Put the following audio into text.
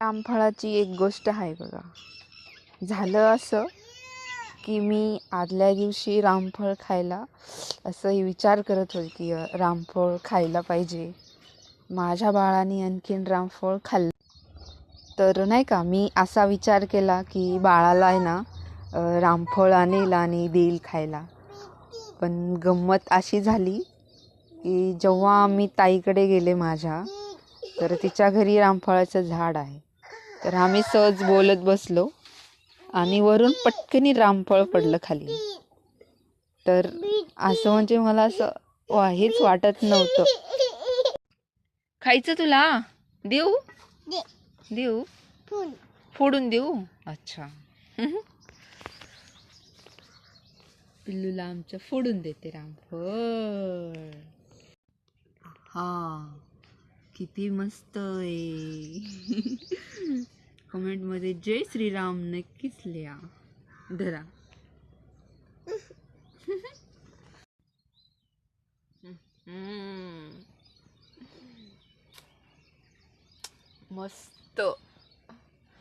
रामफळाची एक गोष्ट आहे बघा. झालं असं की मी आदल्या दिवशी रामफळ खायला असं विचार करत होते की रामफळ खायला पाहिजे. माझ्या बाळाने आणखीन रामफळ खाल्लं. तर नाही का मी असा विचार केला की बाळाला आहे ना रामफळ आणेल आणि देईल खायला. पण गंमत अशी झाली की जेव्हा मी ताईकडे गेले माझ्या तर तिच्या घरी रामफळाचं झाड आहे. तर आम्ही सहज बोलत बसलो आणि वरून पटकनी रामफळ पडलं खाली. तर असं म्हणजे मला असं वा हेच वाटत नव्हतं. खायचं तुला? देऊ? देऊ? फोडून. देऊ? अच्छा. पिल्लूला आमच्या फोडून देते रामफळ. हा किती मस्त आहे. कमेंटमध्ये जय श्रीराम नक्कीच लिहा. धरा. मस्त.